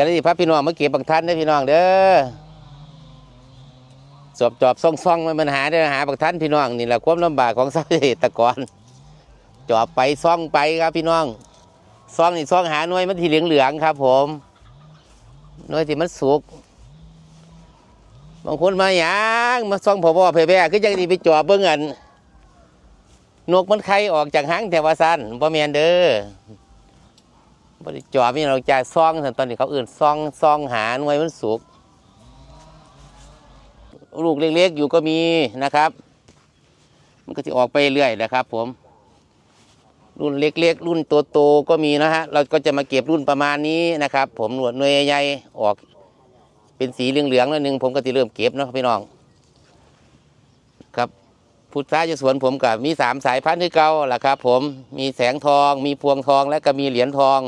ก็ได้พาพี่น้องมาเก็บบักทันได้พี่น้องเด้อสอบจอบซ่องซ่องมันมันหาได้อหาบักทันพี่น้องนี่แหละความลำบากของเกษตรกรจอบไปซ่องไปครับพี่น้องซ่องนี่ซ่องหาหน่วยมันที่เหลืองเหลืองครับ ผมหน่วยที่มันสุกบางคนมาหยางมาซ่องพ่อพ่อแพ่แพ่คือจังดีไปจอบเบิ่งอันนกมันไข่ออกจากหางแต่ว่าสั้นบ่แมนเด้อ บริจอบนี่เราจะซ่องตอนนี้เขาอื่นซ่องซ่องหาหน่วยมันสุก ลูกเล็กๆอยู่ก็มีนะครับ มันก็จะออกไปเรื่อยนะครับ ผม รุ่นเล็กๆรุ่นโตๆก็มีนะฮะ เราก็จะมาเก็บรุ่นประมาณนี้นะครับ ผมหนวดหน่วยใหญ่ออก เป็นสีเหลืองๆแล้วหนึ่งผมก็จะเริ่มเก็บนะพี่น้องครับพุทธาจะสวนผมกับมีสามสายพันธุ์ที่เก่าแหละครับ ผมมีแสงทอง มีพวงทองและก็มีเหรียญทอง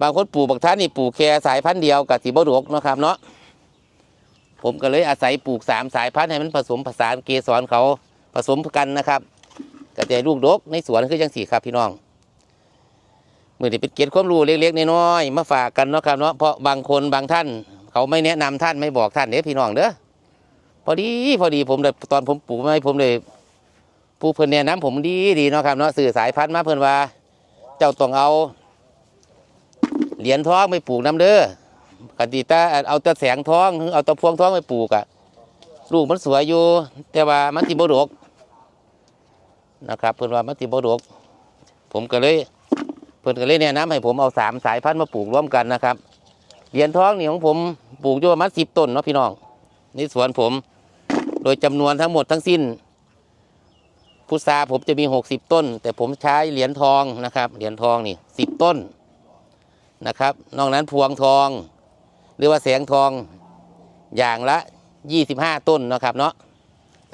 บางคนปลูกบักท่านนี่ปลูกแค่สายพันธุ์เดียวกับสีบดกนะครับเนาะผมก็เลยอาศัยปลูกสามสายพันธุ์ให้มันผสมผสานเกสรเขาผสมกันนะครับกระจายลูกดกในสวนคือจังสี่ครับพี่น้องมือนี้เป็นเกียรติความรู้เล็กๆน้อยๆมาฝากกันเนาะครับเนาะเพราะบางคนบางท่าน เขาไม่แนะนำท่านไม่บอกท่านเด้อพี่น้องเด้อพอดีพอดีผมเลยตอนผมปลูกไม้ผมเลยปลูกเพิ่นเนี่ยน้ำผมดีดีเนาะครับเนาะสื่อสายพันธุ์มาเพิ่นว่า เจ้าต้องเอา เหรียญทองไปปลูกน้ำเด้อกตีตาเอาแตะแสงทองเอาแตะพวงทองไปปลูกอะลูกมันสวยอยู่ แต่ว่ามันติบดกนะครับเพิ่อนว่ามันติบดก ผมก็เลย เพิ่อนก็เลยแนะนำให้ผมเอาสามสายพันธุ์มาปลูกร่วมกันนะครับเหรียญทองนี่ของผมปลูกอยู่ประมาณสิบต้นเนาะพี่น้องในสวนผม โดยจำนวนทั้งหมดทั้งสิ้นพุทราผมจะมีหกสิบต้น แต่ผมใช้เหรียญทองนะครับเหรียญทองนี่สิบต้น นะครับ นอกนั้นพวงทอง หรือว่าแสงทองอย่างละยี่สิบห้าต้นนะครับเนาะ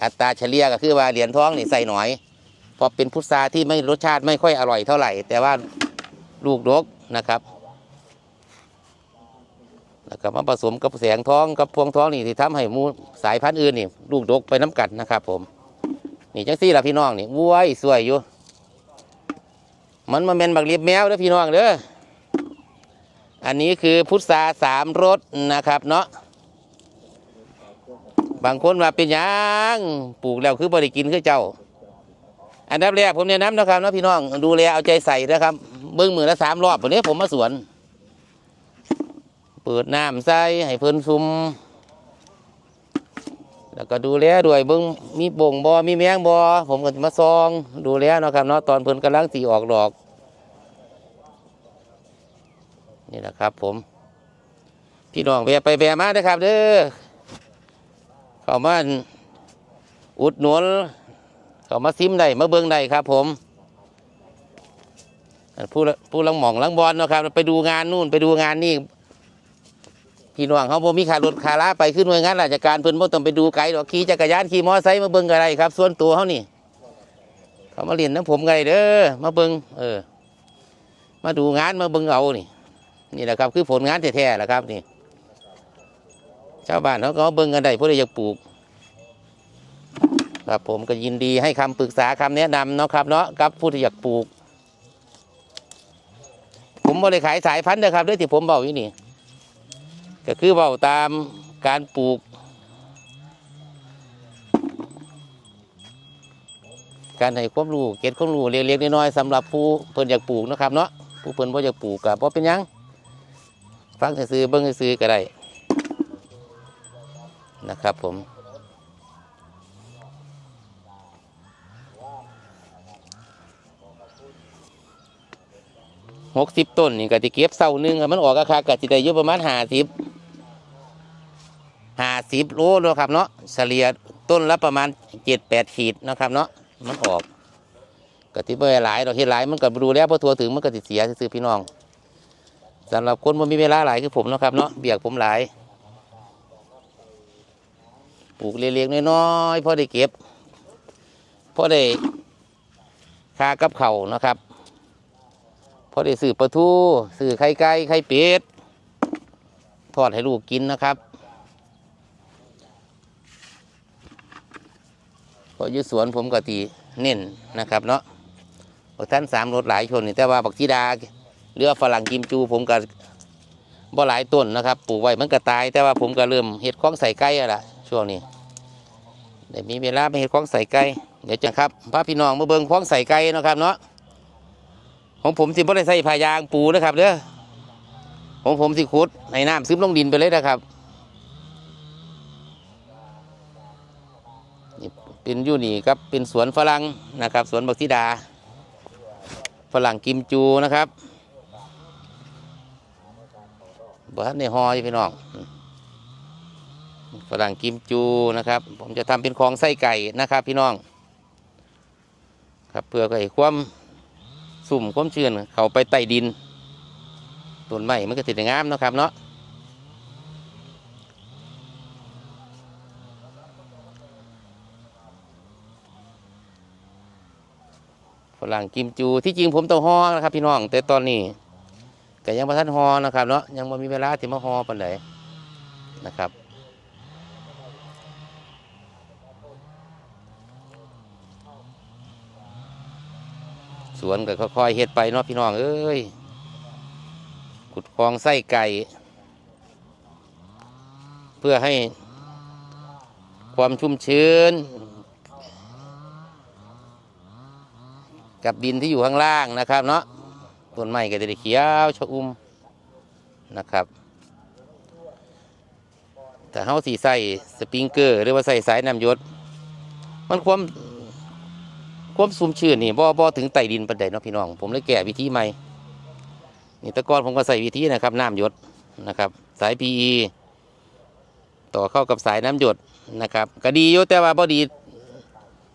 อัตราเฉลี่ยก็คือว่าเหรียญทองนี่ใส่หน่อยพราะเป็นพุทราที่ไม่รสชาติไม่ค่อยอร่อยเท่าไหร่ แต่ว่าลูกดกนะครับแล้วก็มาผสมกับแสงทองกับพวงทองนี่ที่ทำให้มูสายพันธุ์อื่นนี่ลูกดกไปน้ำกัดนะครับ ผม นี่จังซี่ล่ะพี่น้องนี่วัวสวยอยู่ มันมาเป็นบักเลียบแมวเด้อพี่น้องเด้อ อันนี้คือพุทราสามรสนะครับเนาะบางคนว่าเป็นยังปลูกแล้วคือบริกินคือเจ้า อันดับแรกผมแนะนำนะครับนะพี่น้องดูแลเอาใจใส่นะครับ เบิ้งมือละสามรอบวันนี้ผมมาสวน เปิดน้ำใส่ให้เพิ่นซุมแล้วก็ดูแลด้วยเบิ่งมีบ่งบอมีแมงบอผมก็จะมาซอง ดูแลนะครับเนาะตอนเพิ่นกำลังสีออกดอก นี่นะครับผม พี่น้องแวะไปแวะมาเด้ครับ เด้อเข้ามาอุดหนุนเข้ามาซิมได้มาเบิ่งได้ครับ ผมผู้ผู้ลังหมองลังบอลเนาะครับ ไปดูงานนู่นไปดูงานนี่พี่น้องเขาบ่มีค่ารถคาลาไปขึ้นหน่วยงานราชการเพิ่นบ่ต้องไปดูไกลดอกขี่จักรยานขี่มอไซค์มาเบิ่งอะไรครับ ส่วนตัวเขานี่ เขามาเรียนน้ำผมไงเด้อมาเบิ่งเออ มาดูงานมาเบิ่งเอานี่ นี่แหละครับคือผลงานแท้ๆแหละครับนี่ ชาวบ้านเขาก็เบิ่งกันได้ผู้ใดอยากปลูก ครับผมก็ยินดีให้คำปรึกษาคำแนะนำเนาะครับเนาะกับผู้ที่อยากปลูก ผมบ่ได้ขายสายพันธุ์นะครับด้วยที่ผมบอกอยู่นี่ ก็คือเว่าตามการปลูก การให้ความรู้เก็บความรู้เล็กๆน้อยๆสำหรับผู้เพิ่นอยากปลูกนะครับเนาะผู้เพิ่นบ่อยากปลูกก็บ่เป็นยัง ฟังซื่อเบิ่งซื่อก็ได้ นะครับผม หกสิบต้นนี่ก็จะเก็บเศร้าหนึงอะมันออกราคาก็จะได้ยู่ประมาณห้าสิบห้าสิบโลนะครับเนาะเฉลี่ยต้นละประมาณเจ็ดแปดขีดนะครับเนาะมันออกก็ที่ไม่หลายดอกที่หลายมันก็ดูแล้วพอทัวถึงมันก็ติเสียซื้อพี่น้อง สำหรับคนมันมีเวลาหลายคือผมเนาะครับเนาะเบียกผมหลาย ปลูกเล็กๆน้อยๆพอได้เก็บพอได้ค่ากับเขาวเนาะครับพอได้ซื้อปลาทูซื้อไข่ไก่ไข่เป็ดทอดให้ลูกกินนะครับเพราะอยุสวนผมก็ตีเน้นนะครับเนาะบอกท่านสามรถหลายชนนี่แต่ว่าบักจีดา เรือฝรั่งกิมจู ผมก็บ่หลายต้นนะครับปลูกไว้มันก็ตาย แต่ว่าผมก็เริ่มเห็ดของใส่ไก่แล้วล่ะช่วงนี้เดี๋ยวมีเวลาไปเห็ดของใส่ไก่เดี๋ยวจะครับพาพี่น้องมาเบิ่งของใส่ไก่นะครับเนาะของผมสิบ่ได้ใส่ผ้ายางปูนะครับเด้อของผมสิขุดในน้ำซึมลงดินไปเลยนะครับนี่เป็นยูนี่ครับเป็นสวนฝรั่งนะครับ สวนบักทิดา ฝรั่งกิมจูนะครับ บ้านในฮอยพี่น้องฝรั่งกิมจูนะครับ ผมจะทำเป็นของไส้ไก่นะครับ พี่น้อง ครับเพื่อให้ความสุ่มความชื้นเข้าไปใต้ดินต้นไม้มันก็ติดงามนะครับเนาะฝรั่งกิมจูที่จริงผมต้องฮอนะครับ พี่น้อง แต่ตอนนี้ ก็ยังไม่ทันฮอนะครับเนาะยังม่มีเวลาที่มาฮอปันไหนนะครับสวนก็ค่อยๆเฮ็ดไปเนาะพี่น้องเอ้ยขุดคลองไส้ไก่ เพื่อให้ความชุ่มชื้น กับดินที่อยู่ข้างล่างนะครับเนาะ ต้นไม้ก็จะได้เขียวชอุ่มนะครับแต่เฮาสีใส่สปริงเกอร์ หรือว่าใส่สายน้ำยศมันความความซุ่มชื้นนี่บ่บ่ถึงไต่ดินปานใดเนาะพี่น้อง ผมเลยแก้วิธีใหม่นี่ตะกอนผมก็ใส่วิธีนะครับน้ำหยดนะครับ สาย PE ต่อเข้ากับสายน้ำหยดนะครับก็ดีอยู่แต่ว่าบ่ดี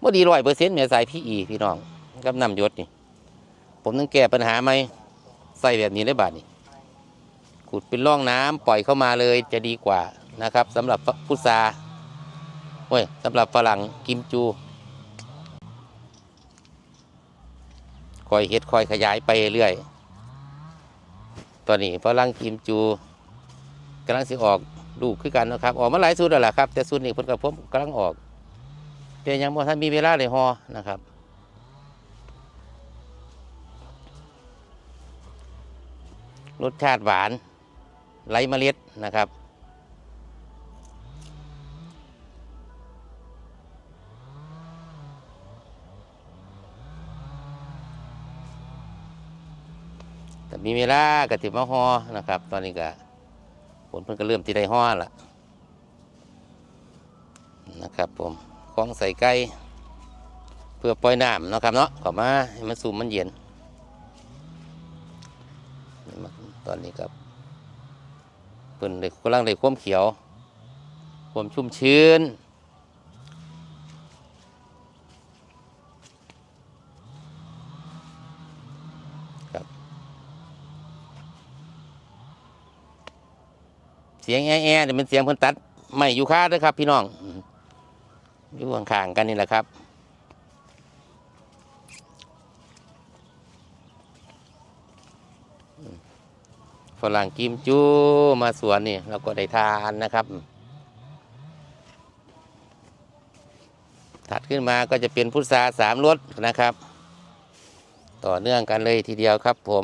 บ่ดีร้อยเปอร์เซ็นต์แม่สาย PE พี่น้องกับน้ำหยดนี่ ผมต้องแก้ปัญหาไหมใส่แบบนี้ได้บาดนี่ขุดเป็นร่องน้ำปล่อยเข้ามาเลยจะดีกว่านะครับสำหรับพุทราโอ้ยสำหรับฝรั่งกิมจูคอยเฮ็ดคอยขยายไปเรื่อย ตอนนี้ฝรั่งกิมจูกำลังสิออกลูกขึ้นกันนะครับ ออกมาหลายสูตรแล้วล่ะครับ แต่สูตรนี้เพิ่นกับผมกำลังออกแต่ยังบ่ทันมีเวลาเลยฮอนะครับ รสชาติหวานไร้เมล็ดนะครับ แต่มีเวลากะติมาฮอนะครับ ตอนนี้ก็ผลเพิ่นก็เริ่มที่ได้ฮอละนะครับผมคล้องใส่ไก่เพื่อปล่อยน้ำนะครับเนาะข้ามาให้มันสูมมันเย็นนี่มัน ตอนนี้ครับเพิ่นได้กำลังได้ความเขียว ความชุ่มชื้น ครับ เสียงแอ่ๆเนี่ยเป็นเสียงเพิ่นตัดไม่อยู่ค่าเด้วยครับ พี่น้องอืมอยู่ข้างๆกันนี่แหละครับอืมฝ รั่งกิมจูมาสวนนี่เราก็ได้ทานนะครับ ถัดขึ้นมาก็จะเป็นพุทราสามรสนะครับ ต่อเนื่องกันเลยทีเดียวครับผม